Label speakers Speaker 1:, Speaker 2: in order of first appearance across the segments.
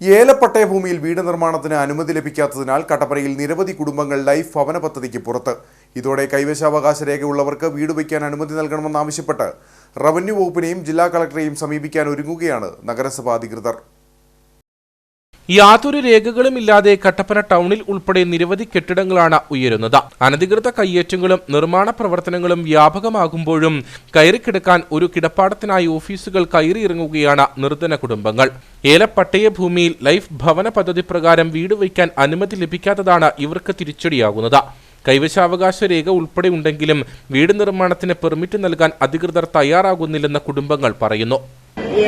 Speaker 1: ഏലപ്പട്ടയ ഭൂമിയിൽ വീട് നിർമ്മാണത്തിന് അനുമതി ലഭിക്കാത്തതിനാൽ കട്ടപ്പനയിൽ നിരവധി കുടുംബങ്ങൾ ലൈഫ് ഭവന പദ്ധതിക്ക് പുറത്ത്. ഇതോടെ കൈവശാവകാശ രേഖയുള്ളവർക്ക് വീട് വയ്ക്കാൻ അനുമതി നൽകണമെന്നാവശ്യപ്പെട്ട് റവന്യൂ വകുപ്പിനെയും ജില്ലാ കളക്ടറെയും സമീപിക്കാൻ ഒരുങ്ങുകയാണ് നഗരസഭാ അധികൃതർ.
Speaker 2: യാതൊരു രേഖകളും ഇല്ലാതെ കട്ടപ്പന ടൗണിൽ ഉൾപ്പെടെ നിരവധി കെട്ടിടങ്ങളാണ് ഉയരുന്നത്. അനധികൃത കയ്യേറ്റങ്ങളും നിർമ്മാണ പ്രവർത്തനങ്ങളും വ്യാപകമാകുമ്പോഴും കയറിക്കിടക്കാൻ ഒരു കിടപ്പാടത്തിനായി ഓഫീസുകൾ കയറിയിറങ്ങുകയാണ് നിർധന കുടുംബങ്ങൾ. ഏലപ്പട്ടയ ഭൂമിയിൽ ലൈഫ് ഭവന പദ്ധതി പ്രകാരം വീട് വയ്ക്കാൻ അനുമതി ലഭിക്കാത്തതാണ് ഇവർക്ക് തിരിച്ചടിയാകുന്നത്. കൈവശാവകാശ രേഖ ഉൾപ്പെടെ ഉണ്ടെങ്കിലും വീട് നിർമ്മാണത്തിന് പെർമിറ്റ് നൽകാൻ അധികൃതർ തയ്യാറാകുന്നില്ലെന്ന് കുടുംബങ്ങൾ പറയുന്നു.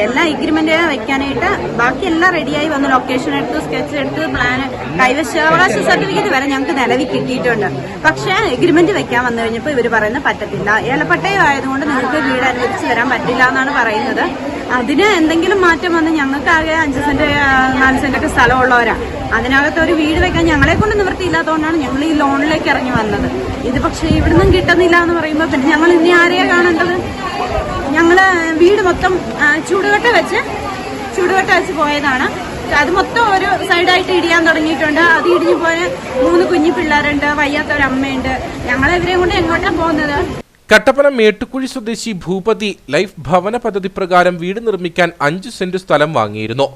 Speaker 3: എല്ലാ എഗ്രിമെന്റ് വെക്കാനായിട്ട് ബാക്കി എല്ലാം റെഡിയായി വന്ന് ലൊക്കേഷൻ എടുത്ത് സ്കെച്ച് എടുത്ത് പ്ലാൻ കൈവശാവകാശ സർട്ടിഫിക്കറ്റ് വരെ ഞങ്ങൾക്ക് നിലവിൽ കിട്ടിയിട്ടുണ്ട്. പക്ഷെ എഗ്രിമെന്റ് വെക്കാൻ വന്നു കഴിഞ്ഞപ്പോൾ ഇവർ പറയുന്നത് പറ്റത്തില്ല. ഏലപ്പട്ടയം ആയതുകൊണ്ട് നിങ്ങൾക്ക് വീട് അനുവദിച്ച് തരാൻ പറ്റില്ല എന്നാണ് പറയുന്നത്. അതിന് എന്തെങ്കിലും മാറ്റം വന്ന് ഞങ്ങൾക്കാകെ അഞ്ച് സെന്റ് നാല് സെന്റ് ഒക്കെ സ്ഥലമുള്ളവരാ. അതിനകത്ത് ഒരു വീട് വെക്കാൻ ഞങ്ങളെ കൊണ്ട് നിവൃത്തിയില്ലാത്തതുകൊണ്ടാണ് ഞങ്ങൾ ഈ ലോണിലേക്ക് ഇറങ്ങി വന്നത്. ഇത് പക്ഷേ ഇവിടുന്നും കിട്ടുന്നില്ല എന്ന് പറയുമ്പോൾ പിന്നെ ഞങ്ങൾ ഇനി ആരെയാ കാണേണ്ടത്? ഞങ്ങൾ വീട് മൊത്തം ചൂടുകട്ട വെച്ച് ചൂടുകട്ട വെച്ച് പോയതാണ്. അത് മൊത്തം ഒരു സൈഡായിട്ട് ഇടിയാൻ തുടങ്ങിയിട്ടുണ്ട്. അത് ഇടിഞ്ഞു പോയ മൂന്ന് കുഞ്ഞു പിള്ളേരുണ്ട് വയ്യാത്ത ഒരു അമ്മയുണ്ട്. ഞങ്ങൾ ഇവരെയും കൊണ്ട് എങ്ങോട്ടാണ് പോകുന്നത്?
Speaker 2: കട്ടപ്പന മേട്ടുകുഴി സ്വദേശി ഭൂപതി ലൈഫ് ഭവന പദ്ധതി പ്രകാരം വീട് നിർമ്മിക്കാൻ അഞ്ച് സെന്റ് സ്ഥലം വാങ്ങിയിരുന്നു.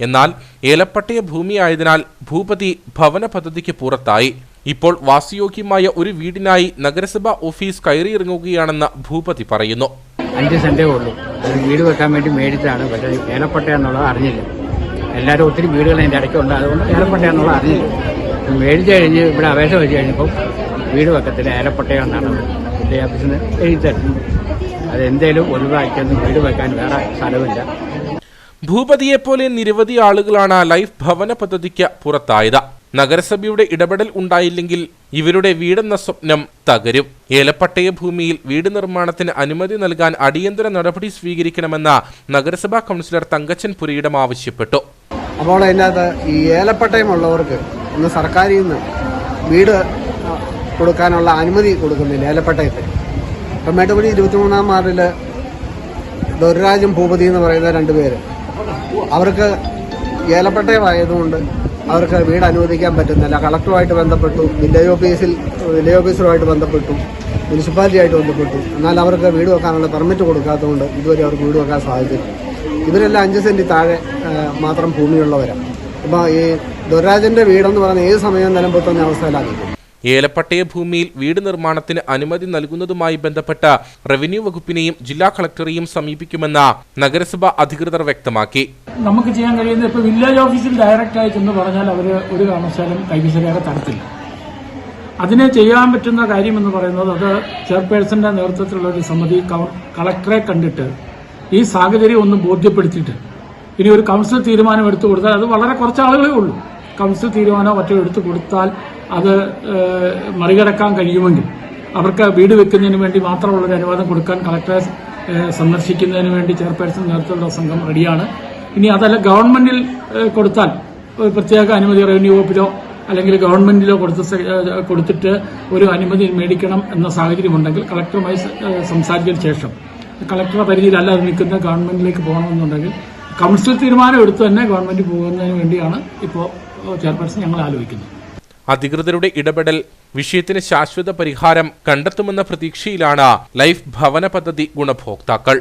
Speaker 2: എന്നാൽ ഏലപ്പട്ടയ ഭൂമിയായതിനാൽ ഭൂപതി ഭവന പദ്ധതിക്ക് പുറത്തായി. ഇപ്പോൾ വാസയോഗ്യമായ ഒരു വീടിനായി നഗരസഭാ ഓഫീസ് കയറിയിറങ്ങുകയാണെന്ന് ഭൂപതി പറയുന്നു.
Speaker 4: അഞ്ച് സെന്റേ ഉള്ളൂ. വീട് വെക്കാൻ വേണ്ടി മേടിച്ചാണ് പക്ഷേ ഏലപ്പട്ട എന്നുള്ളത് അറിഞ്ഞില്ല. എല്ലാവരും ഒത്തിരി വീടുകൾ അതിന്റെ ഇടയ്ക്കുണ്ട് അതുകൊണ്ട് ഏലപ്പട്ട എന്നുള്ളത് അറിഞ്ഞില്ല. മേടിച്ച് കഴിഞ്ഞ് ഇവിടെ അപേക്ഷ വെച്ച് കഴിഞ്ഞപ്പോൾ വീട് വെക്കത്തില്ല ഏലപ്പട്ടയം എന്നാണ് വില്ലേജ് ഓഫീസിൽ നിന്ന് എഴുതി തരുന്നത് അതെന്തേലും ഒഴിവാക്കിയൊന്നും വീട് വെക്കാൻ വേറെ സ്ഥലമില്ല.
Speaker 2: ഭൂപതിയെപ്പോലെ നിരവധി ആളുകളാണ് ലൈഫ് ഭവന പദ്ധതിക്ക് പുറത്തായത്. നഗരസഭയുടെ ഇടപെടൽ ഉണ്ടായില്ലെങ്കിൽ ഇവരുടെ വീടെന്ന സ്വപ്നം തകരും. ഏലപ്പട്ടയ ഭൂമിയിൽ വീട് നിർമ്മാണത്തിന് അനുമതി നൽകാൻ അടിയന്തര നടപടി സ്വീകരിക്കണമെന്ന നഗരസഭാ കൗൺസിലർ തങ്കച്ചൻ പുരയിടം ആവശ്യപ്പെട്ടു.
Speaker 5: അപ്പോൾ അതിനകത്ത് ഈ ഏലപ്പട്ടയമുള്ളവർക്ക് ഇന്ന് സർക്കാരിൽ നിന്ന് വീട് കൊടുക്കാനുള്ള അനുമതി കൊടുക്കുന്നില്ല. ഏലപ്പട്ടയത്തിൽ ഇപ്പം മേട്ടുപടി ഇരുപത്തിമൂന്നാം വാർഡിൽ ദുർരാജും ഭൂപതി എന്ന് പറയുന്ന രണ്ട് പേര്. അവർക്ക് ഏലപ്പെട്ടയമായതുകൊണ്ട് അവർക്ക് വീട് അനുവദിക്കാൻ പറ്റുന്നില്ല. കളക്ടറുമായിട്ട് ബന്ധപ്പെട്ടു വില്ലേജ് ഓഫീസിൽ വില്ലേജ് ഓഫീസറുമായിട്ട് ബന്ധപ്പെട്ടു മുനിസിപ്പാലിറ്റിയായിട്ട് ബന്ധപ്പെട്ടു. എന്നാൽ അവർക്ക് വീട് വെക്കാനുള്ള പെർമിറ്റ് കൊടുക്കാത്തതുകൊണ്ട് ഇതുവരെ അവർക്ക് വീട് വെക്കാൻ സാധിച്ചില്ല. ഇവരെല്ലാം അഞ്ച് സെന്റ് താഴെ മാത്രം ഭൂമിയുള്ളവരാണ് അപ്പോൾ ഈ ദുരാജന്റെ വീടെന്ന് പറയുന്ന ഏത് സമയവും നിലമ്പൊത്തുന്ന അവസ്ഥയിലാണ്.
Speaker 2: ഏലപ്പട്ടയ ഭൂമിയിൽ വീട് നിർമ്മാണത്തിന് അനുമതി നൽകുന്നതുമായി ബന്ധപ്പെട്ട റവന്യൂ വകുപ്പിനെയും ജില്ലാ കളക്ടറെയും സമീപിക്കുമെന്ന് നഗരസഭ അധികൃതർ വ്യക്തമാക്കി.
Speaker 6: നമുക്ക് ചെയ്യാൻ കഴിയുന്നത് ഇപ്പോൾ വില്ലേജ് ഓഫീസിൽ ഡയറക്റ്റ് ആയി ചെന്ന് പറഞ്ഞാൽ അവർ ഒരു കാരണവശാലും കൈവശരേഖ തരത്തില്ല. അതിനെ ചെയ്യാൻ പറ്റുന്ന കാര്യം എന്ന് പറയുന്നത് അത് ചെയർപേഴ്സന്റെ നേതൃത്വത്തിലുള്ള ഒരു സമിതി കളക്ടറെ കണ്ടിട്ട് ഈ സാഹചര്യം ഒന്ന് ബോധ്യപ്പെടുത്തിയിട്ട് ഇനി ഒരു കൗൺസിൽ തീരുമാനം എടുത്തു കൊടുത്താൽ അത് വളരെ കുറച്ച് ആളുകളേ ഉള്ളൂ. കൗൺസിൽ തീരുമാനമോ മറ്റോ എടുത്തു കൊടുത്താൽ അത് മറികടക്കാൻ കഴിയുമെങ്കിൽ അവർക്ക് വീട് വെക്കുന്നതിന് വേണ്ടി മാത്രമുള്ള ഒരു അനുവാദം കൊടുക്കാൻ കളക്ടറെ സന്ദർശിക്കുന്നതിന് വേണ്ടി ചെയർപേഴ്സൺ നേതൃത്വത്തിലുള്ള സംഘം റെഡിയാണ്. ഇനി അതല്ല ഗവൺമെന്റിൽ കൊടുത്താൽ പ്രത്യേക അനുമതി റവന്യൂ വകുപ്പിലോ അല്ലെങ്കിൽ ഗവൺമെന്റിലോ കൊടുത്ത കൊടുത്തിട്ട് ഒരു അനുമതി മേടിക്കണം എന്ന സാഹചര്യമുണ്ടെങ്കിൽ കളക്ടറുമായി സംസാരിച്ചതിന് ശേഷം കളക്ടറുടെ പരിധിയിലല്ലാതെ നിൽക്കുന്ന ഗവൺമെന്റിലേക്ക് പോകണമെന്നുണ്ടെങ്കിൽ കൗൺസിൽ തീരുമാനം എടുത്തു തന്നെ ഗവൺമെന്റ് പോകുന്നതിന് വേണ്ടിയാണ് ഇപ്പോൾ ചെയർപേഴ്സൺ ഞങ്ങൾ ആലോചിക്കുന്നു.
Speaker 2: അധികൃതരുടെ ഇടപെടൽ വിഷയത്തിന് ശാശ്വത പരിഹാരം കണ്ടെത്തുമെന്ന പ്രതീക്ഷയിലാണ് ലൈഫ് ഭവന പദ്ധതി ഗുണഭോക്താക്കൾ.